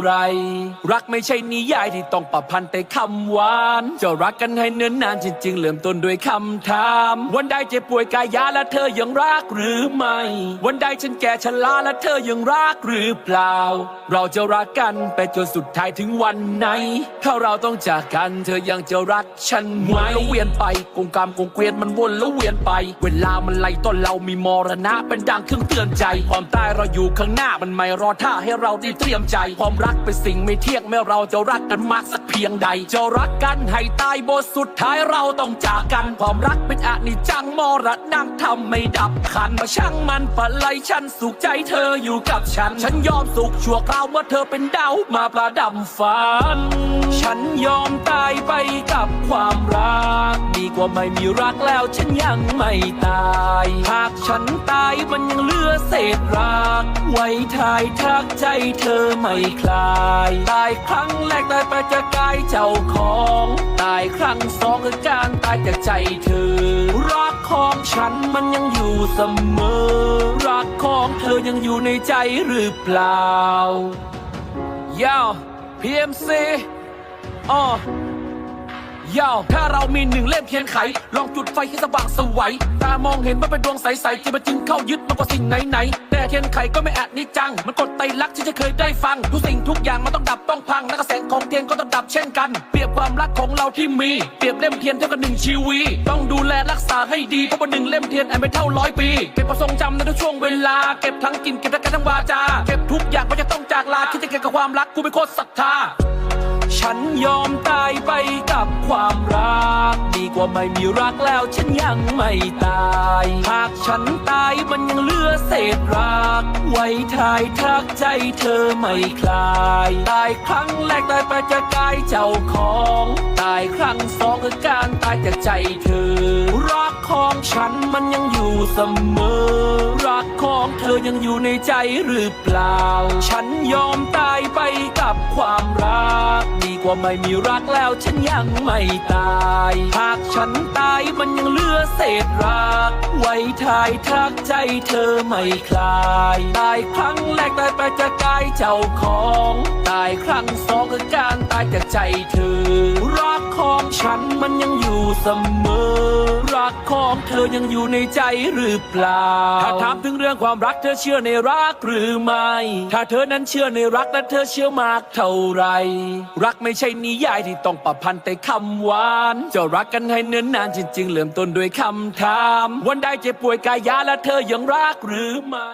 ไรรักไม่ใช่นิยายที่ต้องประพันแต่คำหวาน จะรักกันให้เนิ่นนานจริง ๆ เริ่มต้นด้วยคำถาม วันใดเจ็บป่วยกายยาและเธอยังรักหรือไม่ วันใดฉันแก่ชราและเธอยังรักหรือเปล่า เราจะรักกันไปจนสุดท้ายถึงวันไหน ถ้าเราต้องจากกันเธอยังจะรักฉันไหมแล้วเวียนไปกงกรรมกงเกวียนมันวนแล้วเวียนไป เวลามันไล่ต้นเรามีมรณะเป็นดังเครื่องเตือนใจความตายเราอยู่ข้างหน้ามันไม่รอท่าให้เราได้เตรียมใจความรักเป็นสิ่งไม่เที่ยงแม้เราจะรักกันมากสัก เพียงใด จะรักกันให้ตายบทสุดท้ายเราต้องจากกันความรักเป็นอนิจจังมรณะทำไม่ดับขันมาช่างมันปะไลฉันสุขใจเธออยู่กับฉัน ฉันยอมสุขชั่วคราวเมื่อเธอเป็นดาวมาประดับฝัน ฉันยอมตายไปกับความรัก ดีกว่าไม่มีรักแล้วฉันยังไม่ตาย หากฉันตายมันยังเหลือเศษรัก ไว้ทายทักใจเธอไม่คลาย ตายครั้ง กตายไปจากกายเจ้าของ ตายครั้งสองคือการตายจากใจเธอ รักของฉันมันยังอยู่เสมอ รักของเธอยังอยู่ในใจหรือเปล่า ยาว PMC อ๋อ ยาวถ้าเรามีหนึ่งเล่มเทียนไข ลองจุดไฟให้สว่างสวัยตามองเห็นว่าเป็นดวงใสๆจะมาจึงเข้ายึดมากกว่าสิ่งไหนๆแต่เทียนไขก็ไม่อาจนิจจัง มันกดไตรลักที่จะเคยได้ฟัง ทุกสิ่งทุกอย่างมันต้องดับต้องพังและกระแสงของเทียนก็ต้องดับเช่นกัน เปรียบความรักของเราที่มี เปรียบเล่มเทียนเท่ากับหนึ่งชีวี ต้องดูแลรักษาให้ดีเพราะว่าหนึ่งเล่มเทียนอาจไม่เท่าร้อยปีเก็บประทรงจำในทุกช่วงเวลาเก็บทั้งกินเก็บทั้งการทั้งวาจาเก็บทุกอย่างเพราะจะต้องจากลาคิดจะเกี่ยวกับความรักกูเป็นโคตรศรัทธา ฉันยอมตายไปกับความรัก ดีกว่าไม่มีรักแล้วฉันยังไม่ตาย หากฉันตายมันยังเหลือเศษรัก ไว้ทายทักใจเธอไม่คลาย ตายครั้งแรกตายไปจากกายเจ้าของ ตายครั้งสองคือการตายจากใจเธอ รักของฉันมันยังอยู่เสมอ รักของ เธอยังอยู่ในใจหรือเปล่า ฉันยอมตายไปกับความรัก ดีกว่าไม่มีรักแล้วฉันยังไม่ตาย หากฉันตายมันยังเหลือเศษรัก ไว้ทายทักใจเธอไม่คลาย ตายครั้งแรกตายไปจากกายเจ้าของ ตายครั้งสองคือการตายจากใจเธอ รักของฉันมันยังอยู่เสมอ รักของเธอยังอยู่ในใจหรือเปล่า ถ้าถามถึงเรื่องความรักเธอเชื่อในรักหรือไม่ ถ้าเธอนั้นเชื่อในรักและเธอเชื่อมากเท่าไหรรักไม่ใช่นิยายที่ต้องประพันแต่คำหวาน จะรักกันให้เนิ่นนานจริง ๆ เริ่มต้นด้วยคำถาม วันใดเจ็บป่วยกายาและเธอยังรักหรือไม่